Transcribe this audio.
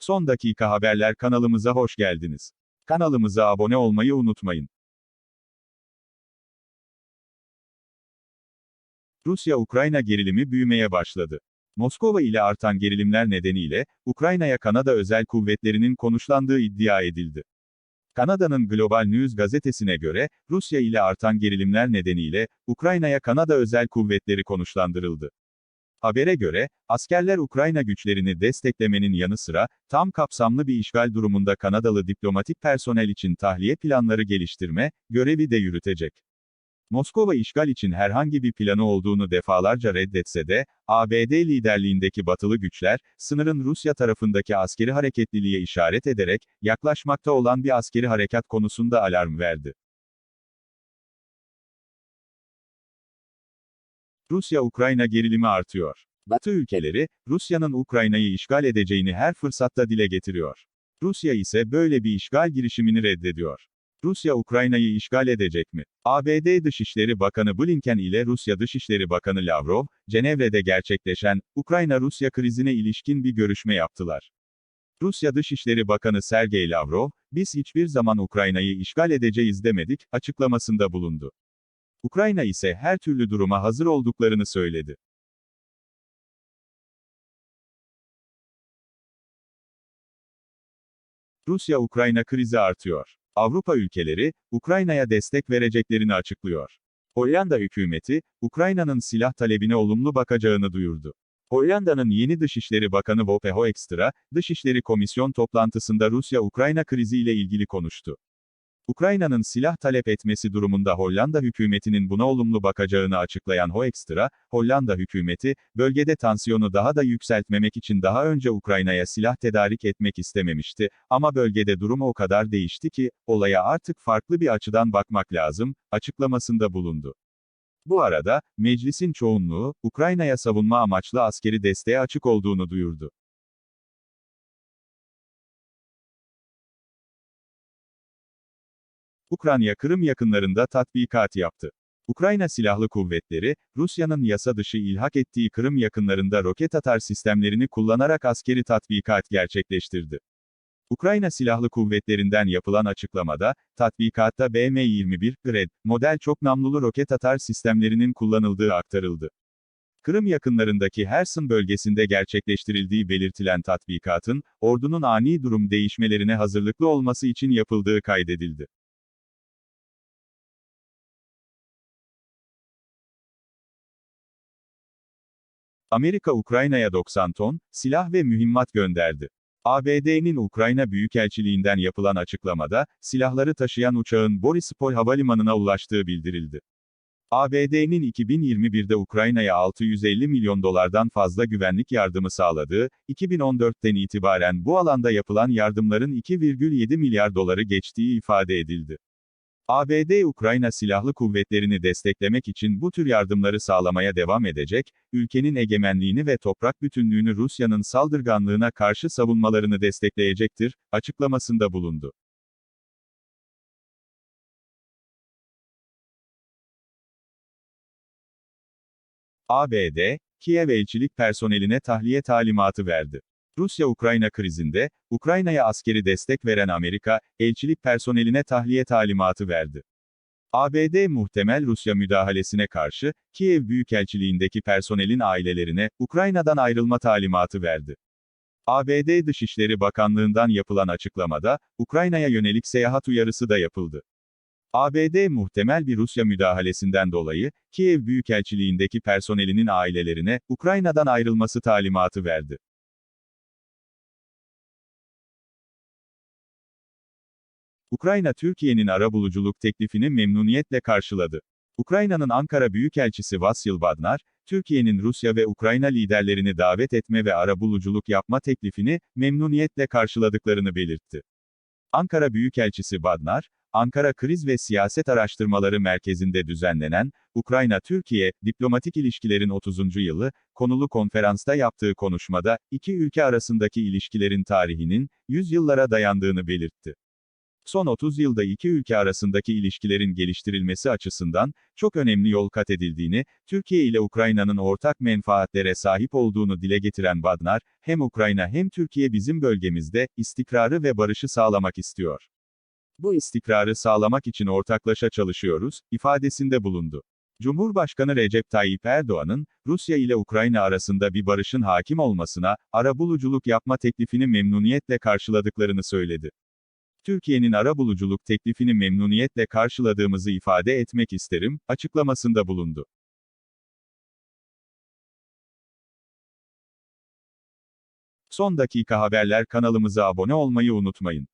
Son dakika haberler kanalımıza hoş geldiniz. Kanalımıza abone olmayı unutmayın. Rusya-Ukrayna gerilimi büyümeye başladı. Moskova ile artan gerilimler nedeniyle, Ukrayna'ya Kanada özel kuvvetlerinin konuşlandığı iddia edildi. Kanada'nın Global News gazetesine göre, Rusya ile artan gerilimler nedeniyle, Ukrayna'ya Kanada özel kuvvetleri konuşlandırıldı. Habere göre, askerler Ukrayna güçlerini desteklemenin yanı sıra, tam kapsamlı bir işgal durumunda Kanadalı diplomatik personel için tahliye planları geliştirme, görevi de yürütecek. Moskova işgal için herhangi bir planı olduğunu defalarca reddetse de, ABD liderliğindeki batılı güçler, sınırın Rusya tarafındaki askeri hareketliliğe işaret ederek, yaklaşmakta olan bir askeri harekat konusunda alarm verdi. Rusya-Ukrayna gerilimi artıyor. Batı ülkeleri, Rusya'nın Ukrayna'yı işgal edeceğini her fırsatta dile getiriyor. Rusya ise böyle bir işgal girişimini reddediyor. Rusya Ukrayna'yı işgal edecek mi? ABD Dışişleri Bakanı Blinken ile Rusya Dışişleri Bakanı Lavrov, Cenevre'de gerçekleşen Ukrayna-Rusya krizine ilişkin bir görüşme yaptılar. Rusya Dışişleri Bakanı Sergey Lavrov, biz hiçbir zaman Ukrayna'yı işgal edeceğiz demedik, açıklamasında bulundu. Ukrayna ise her türlü duruma hazır olduklarını söyledi. Rusya-Ukrayna krizi artıyor. Avrupa ülkeleri, Ukrayna'ya destek vereceklerini açıklıyor. Hollanda hükümeti, Ukrayna'nın silah talebine olumlu bakacağını duyurdu. Hollanda'nın yeni Dışişleri Bakanı Wopke Hoekstra, Dışişleri Komisyon toplantısında Rusya-Ukrayna kriziyle ilgili konuştu. Ukrayna'nın silah talep etmesi durumunda Hollanda hükümetinin buna olumlu bakacağını açıklayan Hoekstra, Hollanda hükümeti, bölgede tansiyonu daha da yükseltmemek için daha önce Ukrayna'ya silah tedarik etmek istememişti, ama bölgede durum o kadar değişti ki, olaya artık farklı bir açıdan bakmak lazım, açıklamasında bulundu. Bu arada, meclisin çoğunluğu, Ukrayna'ya savunma amaçlı askeri desteğe açık olduğunu duyurdu. Ukrayna Kırım yakınlarında tatbikat yaptı. Ukrayna Silahlı Kuvvetleri, Rusya'nın yasa dışı ilhak ettiği Kırım yakınlarında roket atar sistemlerini kullanarak askeri tatbikat gerçekleştirdi. Ukrayna Silahlı Kuvvetleri'nden yapılan açıklamada, tatbikatta BM-21, Gred, model çok namlulu roket atar sistemlerinin kullanıldığı aktarıldı. Kırım yakınlarındaki Herson bölgesinde gerçekleştirildiği belirtilen tatbikatın, ordunun ani durum değişmelerine hazırlıklı olması için yapıldığı kaydedildi. Amerika Ukrayna'ya 90 ton, silah ve mühimmat gönderdi. ABD'nin Ukrayna Büyükelçiliğinden yapılan açıklamada, silahları taşıyan uçağın Borispol Havalimanı'na ulaştığı bildirildi. ABD'nin 2021'de Ukrayna'ya 650 milyon dolardan fazla güvenlik yardımı sağladığı, 2014'ten itibaren bu alanda yapılan yardımların 2,7 milyar doları geçtiği ifade edildi. ABD Ukrayna Silahlı Kuvvetlerini desteklemek için bu tür yardımları sağlamaya devam edecek, ülkenin egemenliğini ve toprak bütünlüğünü Rusya'nın saldırganlığına karşı savunmalarını destekleyecektir, açıklamasında bulundu. ABD, Kiev elçilik personeline tahliye talimatı verdi. Rusya-Ukrayna krizinde, Ukrayna'ya askeri destek veren Amerika, elçilik personeline tahliye talimatı verdi. ABD muhtemel Rusya müdahalesine karşı, Kiev Büyükelçiliğindeki personelin ailelerine, Ukrayna'dan ayrılma talimatı verdi. ABD Dışişleri Bakanlığı'ndan yapılan açıklamada, Ukrayna'ya yönelik seyahat uyarısı da yapıldı. ABD muhtemel bir Rusya müdahalesinden dolayı, Kiev Büyükelçiliğindeki personelinin ailelerine, Ukrayna'dan ayrılması talimatı verdi. Ukrayna Türkiye'nin arabuluculuk teklifini memnuniyetle karşıladı. Ukrayna'nın Ankara Büyükelçisi Vasil Badnar, Türkiye'nin Rusya ve Ukrayna liderlerini davet etme ve arabuluculuk yapma teklifini memnuniyetle karşıladıklarını belirtti. Ankara Büyükelçisi Badnar, Ankara Kriz ve Siyaset Araştırmaları Merkezi'nde düzenlenen, Ukrayna-Türkiye, Diplomatik İlişkilerin 30. Yılı, konulu konferansta yaptığı konuşmada, iki ülke arasındaki ilişkilerin tarihinin, yüzyıllara dayandığını belirtti. Son 30 yılda iki ülke arasındaki ilişkilerin geliştirilmesi açısından çok önemli yol kat edildiğini, Türkiye ile Ukrayna'nın ortak menfaatlere sahip olduğunu dile getiren Badnar, hem Ukrayna hem Türkiye bizim bölgemizde istikrarı ve barışı sağlamak istiyor. Bu istikrarı sağlamak için ortaklaşa çalışıyoruz, ifadesinde bulundu. Cumhurbaşkanı Recep Tayyip Erdoğan'ın, Rusya ile Ukrayna arasında bir barışın hakim olmasına, arabuluculuk yapma teklifini memnuniyetle karşıladıklarını söyledi. Türkiye'nin arabuluculuk teklifini memnuniyetle karşıladığımızı ifade etmek isterim, açıklamasında bulundu. Son dakika haberler kanalımıza abone olmayı unutmayın.